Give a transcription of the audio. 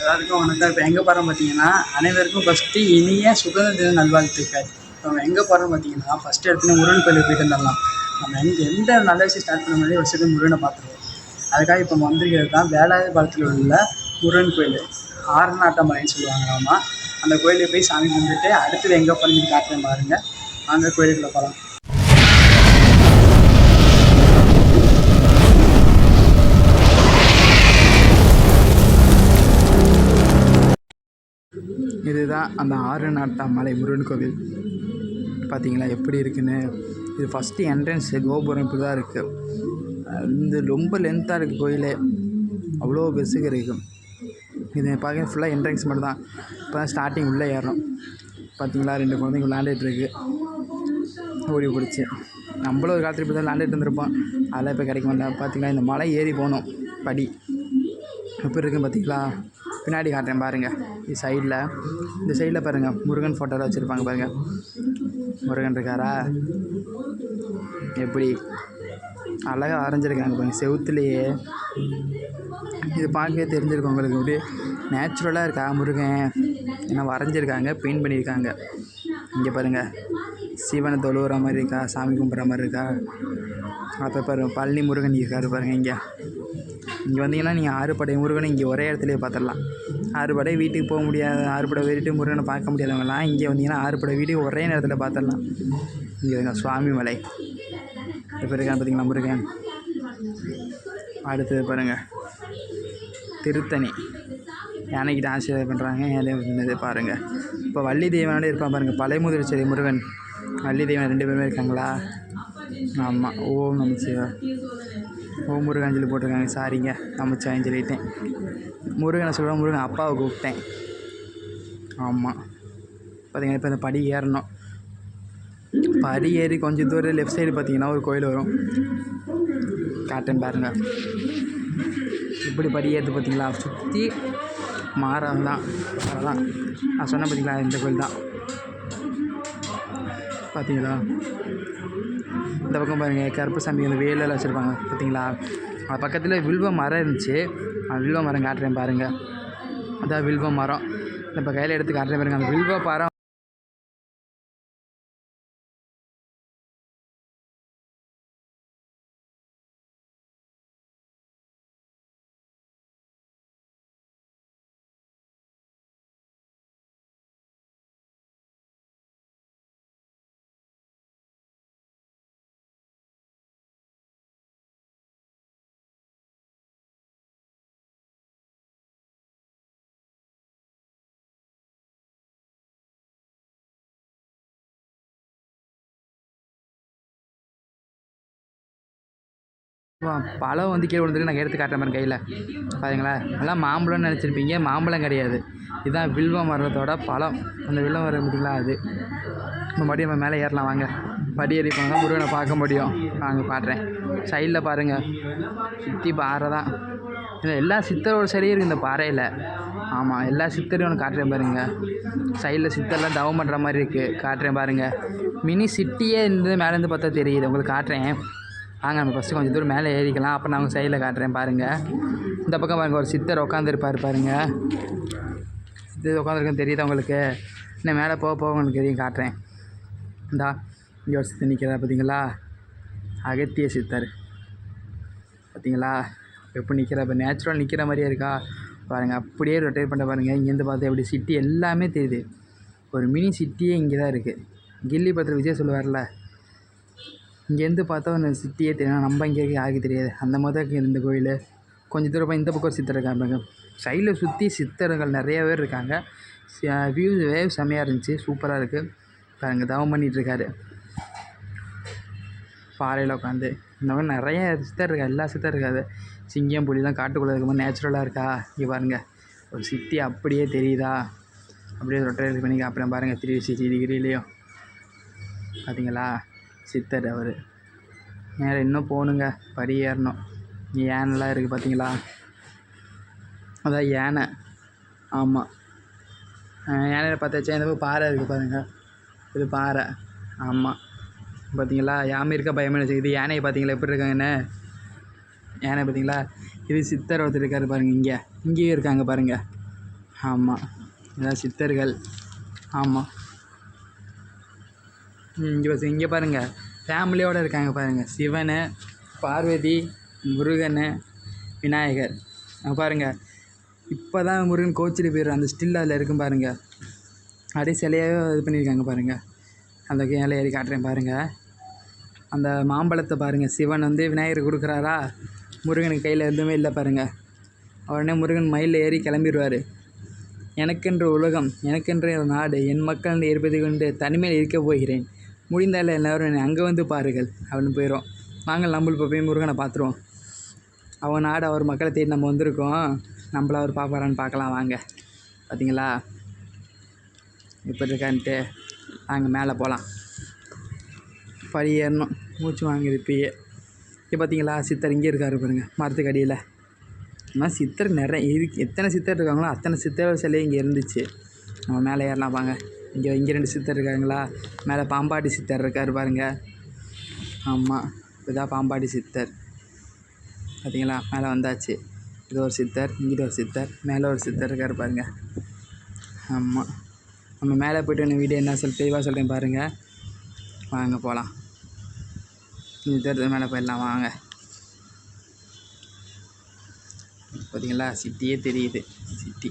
எல்லாருக்கும் வணக்கம். இப்போ எங்கே போகிறோம் பார்த்தீங்கன்னா அனைவருக்கும் ஃபஸ்ட்டு இனிய சுதந்திர தின நல்வாழ்த்துக்கள். இப்போ நம்ம எங்கே போகிறோம் பார்த்தீங்கன்னா ஃபஸ்ட்டு எடுத்துன்னு முருகன் கோயிலுக்கு போயிட்டு வந்துடலாம். நம்ம எங்கே எந்த நல்ல விஷயம் ஸ்டார்ட் பண்ண மாதிரி ஃபஸ்ட்டு முருகனை பார்த்துருவோம். அதுக்காக இப்போ நம்ம வந்திருக்கிறது தான் வேலாயுத பாலத்தில் உள்ள முருகன் கோயில் ஆரநாட்டமலைன்னு சொல்லுவாங்க ஆமாம் அந்த கோயிலுக்கு போய் சாமி கும்பிட்டுட்டு அடுத்தது எங்கே போகிறீங்கன்னு காட்டுறேன் பாருங்கள் அந்த கோயிலுக்குள்ளே போகலாம் இதுதான் அந்த ஆறு நாட்டம் மலை முருகன் கோவில். பார்த்தீங்களா எப்படி இருக்குன்னு? இது ஃபஸ்ட்டு என்ட்ரன்ஸு கோபுரம் இப்படி தான் இருக்குது இந்த ரொம்ப லென்த்தாக இருக்குது கோயிலே. அவ்வளோ பெருசுக்கு இருக்கும் இது பார்க்க ஃபுல்லாக என்ட்ரன்ஸ் மட்டும் தான் இப்போ தான் ஸ்டார்டிங் உள்ளே ஏறணும். பார்த்தீங்களா ரெண்டு குழந்தைங்க விளாண்டுட்டுருக்கு ஓடி பிடிச்சி நம்மளும் ஒரு காலத்தில் இப்போ தான் விளாண்டுட்டு இருந்திருப்போம். அதெல்லாம் இப்போ கிடைக்க மாட்டேன் பார்த்தீங்களா இந்த மலை ஏறி போகணும். படி. எப்படி இருக்குன்னு பார்த்தீங்களா பின்னாடி காட்டுறேன் பாருங்கள் இது சைடில் இந்த சைடில் பாருங்கள் முருகன் ஃபோட்டோவில் வச்சுருப்பாங்க பாருங்கள் முருகன் இருக்காரா? எப்படி? அழகாக வரைஞ்சிருக்காங்க பாருங்க. செவுத்துலேயே. இது பார்க்கவே தெரிஞ்சிருக்கும் உங்களுக்கு. அப்படியே நேச்சுரலாக இருக்கா முருகன்? ஏன்னா வரைஞ்சிருக்காங்க பெயிண்ட் பண்ணியிருக்காங்க இங்கே பாருங்கள் சிவனை தொழுவுற மாதிரி இருக்கா? சாமி கும்பிட்ற மாதிரி இருக்கா? அப்போ பாருங்கள் பழனி முருகன் இருக்காரு பாருங்கள் இங்கே. இங்கே வந்தீங்கன்னா நீங்கள் ஆறுபடை முருகனை இங்கே ஒரே இடத்துலயே பார்த்துடலாம். ஆறுபடை வீட்டுக்கு போக முடியாது ஆறுபடை வீட்டு முருகனை பார்க்க முடியாதவங்களாம் இங்கே வந்தீங்கன்னா ஆறுபடை வீட்டுக்கு ஒரே நேரத்தில் பார்த்துடலாம். இங்கே இருங்க சுவாமி மலை. இப்போ இருக்கான்னு பார்த்தீங்களா முருகன்? அடுத்தது பாருங்கள் திருத்தணி. யானைக்கிட்ட ஆசீர்வாதம் பண்ணுறாங்க ஏழை பாருங்கள் இப்போ வள்ளி தெய்வனோட இருப்பான் பாருங்கள் பழைமுதிர்ச்செடி முருகன். வள்ளி தெய்வன் ரெண்டு பேருமே இருக்காங்களா? ஆமாம் ஓம் நம ஓ முருகாஞ்சலி போட்டிருக்காங்க. சாரிங்க நமச்சாயின்னு சொல்லிட்டேன். முருகனை சொல்ல முருகன் அப்பாவை கூப்பிட்டேன். ஆமாம் பார்த்தீங்கன்னா இப்போ இந்த படி ஏறணும். படி ஏறி கொஞ்சம் தூரம் லெஃப்ட் சைடு பார்த்தீங்கன்னா ஒரு கோயில் வரும். காட்டன் பாருங்க. இப்படி படி ஏற்று பார்த்தீங்களா சுற்றி மாறம் தான். அதான் நான் சொன்னேன் பார்த்தீங்களா இந்த கோயில் தான். பார்த்தீங்களா இந்த பக்கம் பாருங்கள் கருப்பு சாமி அந்த வேலெல்லாம் வச்சுருப்பாங்க பார்த்தீங்களா? அது பக்கத்தில் வில்வ மரம் இருந்துச்சு. அந்த வில்வ மரம் காட்டுறேன் பாருங்கள் அதான் வில்வ மரம். இப்போ கையில் எடுத்து காட்டுறேன் பாருங்கள் அந்த வில்வ மரம் பழம் வந்து கீழே விழுந்துருக்கு. நான் எடுத்து காட்டுறேன் பாருங்க கையில். பாருங்களா எல்லாம் மாம்பழம்னு நினச்சிருப்பீங்க. மாம்பழம் கிடையாது. இதுதான் வில்வ மரத்தோட பழம். அந்த வில்வ மரம் பார்த்தீங்களா அது. இப்போ மறுபடியும் நம்ம மேலே ஏறலாம் வாங்க. படி ஏறி போனால் தான் முருகனை பார்க்க முடியும். நாங்கள் பாடுறேன் சைடில் பாருங்கள் சுற்றி பாறை தான். இல்லை எல்லா சித்தரோட சரியும் இருக்குது இந்த பாறையில். ஆமாம் எல்லா சித்தரையும் ஒன்று காட்டுறேன் பாருங்கள் சைடில் சித்தர்லாம் தவம் பண்ணுற மாதிரி இருக்குது காட்டுறேன் பாருங்கள் மினி சிட்டியே இருந்து மேலேருந்து பார்த்தா தெரியுது. உங்களுக்கு காட்டுறேன். வாங்க நம்ம ஃபஸ்ட்டு கொஞ்சம் தூரம் மேலே ஏறிக்கலாம். அப்போ நான் உங்கள் சைடில் காட்டுறேன் பாருங்கள் இந்த பக்கம் பாருங்கள் ஒரு சித்தர் உட்காந்துருப்பார் பாருங்கள் சித்தர் உட்காந்துருக்குன்னு தெரியுது உங்களுக்கு? இன்னும் மேலே போக போக உங்களுக்கு தெரியும் காட்டுறேன். இந்தா இங்கே ஒரு சித்தர் நிற்கிறா பார்த்தீங்களா அகத்திய சித்தர். பார்த்தீங்களா எப்படி நிற்கிறா இப்போ நேச்சுரல் நிற்கிற மாதிரியே இருக்கா? பாருங்கள் அப்படியே ரொட்டேட் பண்ண பாருங்கள் இங்கேருந்து பார்த்தா எப்படி சிட்டி எல்லாமே தெரியுது. ஒரு மினி சிட்டியே இங்கே தான் இருக்குது கில்லி பத்திர விஜய் சொல்லுவார்ல இங்கேருந்து பார்த்தா அந்த சிட்டியே தெரியும். நம்ம இங்கே இருக்க யாருக்கு தெரியாது. அந்த மாதிரி தான் இருக்குது இந்த கோயில். கொஞ்சம் தூரம் போய் இந்த பக்கம் ஒரு சித்தர் இருக்காங்க சைடில் சுற்றி சித்தர்கள் நிறைய பேர் இருக்காங்க. வியூ வேவ் செம்மையாக இருந்துச்சு. சூப்பராக இருக்குது பாருங்க தவம் பண்ணிகிட்ருக்காரு பாறையில் உட்காந்து இந்த மாதிரி நிறைய சித்தர் இருக்கா எல்லா சித்தர் இருக்காது சிங்கம் புலிலாம் காட்டுக்குள்ளே இருக்கும்போது நேச்சுரலாக இருக்கா? இங்கே பாருங்கள் ஒரு சிட்டி அப்படியே தெரியுதா? அப்படியே ரொட்டேட் பண்ணி அப்புறம் பாருங்கள் த்ரீ சிக்ஸ்டி டிகிரிலேயும் பார்த்தீங்களா சித்தர் அவர். மேலே இன்னும் போகணுங்க படி ஏறணும். இங்கே யானைலாம் இருக்குது பார்த்தீங்களா அதான் யானை. ஆமாம் யானையில் பார்த்தாச்சா இந்த பாறை இருக்குது பாருங்கள் இது பாறை. ஆமாம் பார்த்தீங்களா யாமை இருக்க பயமே இது யானையை பார்த்தீங்களா எப்படி இருக்காங்கன்னு யானை பார்த்தீங்களா இது சித்தர் ஒருத்தர் இருக்காரு பாருங்கள் இங்கே. இங்கேயும் இருக்காங்க பாருங்கள் ஆமாம் இதான் சித்தர்கள். ஆமாம் இங்கே இங்கே பாருங்கள் ஃபேமிலியோடு இருக்காங்க பாருங்கள் சிவன் பார்வதி முருகன் விநாயகர். அங்கே பாருங்கள் இப்போ தான் முருகன் கோச்சிட்டு போயிடுற அந்த ஸ்டில் அதில் இருக்கும் பாருங்கள் அப்படியே சிலையாகவே இது பண்ணியிருக்காங்க பாருங்கள் அந்த மேலே ஏறி காட்டுறேன் பாருங்கள் அந்த மாம்பழத்தை பாருங்கள் சிவன் வந்து விநாயகர் கொடுக்குறாரா? முருகனுக்கு கையில் எதுவுமே இல்லை பாருங்கள் உடனே முருகன் மயிலில் ஏறி கிளம்பிடுவார். எனக்கென்று உலகம் எனக்கென்று நாடு என் மக்கள் இருப்பது கொண்டு தனிமையில் இருக்கப் போகிறேன். முடிந்தால் எல்லோரும் என்னை அங்கே வந்து பாருங்கள் அப்படின்னு போயிடும் நாங்கள் நம்மளும் இப்போ போய் முருகனை பார்த்துருவோம். அவன் நாடு அவர் மக்களை தேடி நம்ம வந்திருக்கோம். நம்மள அவர் பார்ப்பாரான்னு பார்க்கலாம் வாங்க. பார்த்தீங்களா எப்படி இருக்கான்ட்டு. வாங்க மேலே போகலாம் படி ஏறணும். மூச்சு வாங்குது இப்பயே. இப்போ பார்த்தீங்களா சித்தர் இங்கே இருக்காரு பாருங்க மரத்துக்கு அடியில். ஆனால் சித்தர் நிறைய இருக்கு. எத்தனை சித்தர் இருக்காங்களோ அத்தனை சித்தர் சிலை இங்கே இருந்துச்சு. நம்ம மேலே ஏறலாம் வாங்க. இங்கே இங்கே ரெண்டு சித்தர் இருக்காங்களா? மேலே பாம்பாட்டி சித்தர் இருக்கார் பாருங்க. ஆமாம் இதுதான் பாம்பாட்டி சித்தர். பார்த்தீங்களா மேலே வந்தாச்சு. இது ஒரு சித்தர் இங்கிட்ட ஒரு சித்தர் மேலே ஒரு சித்தர் இருக்கார் பாருங்க. ஆமாம் நம்ம மேலே போய்ட்டு இன்னும் வீடியோ என்ன சொல் தெளிவாக சொல்கிறேன் பாருங்கள் வாங்க போகலாம் சித்தர் மேலே போயிடலாம் வாங்க. பார்த்தீங்களா சிட்டியே தெரியுது சிட்டி.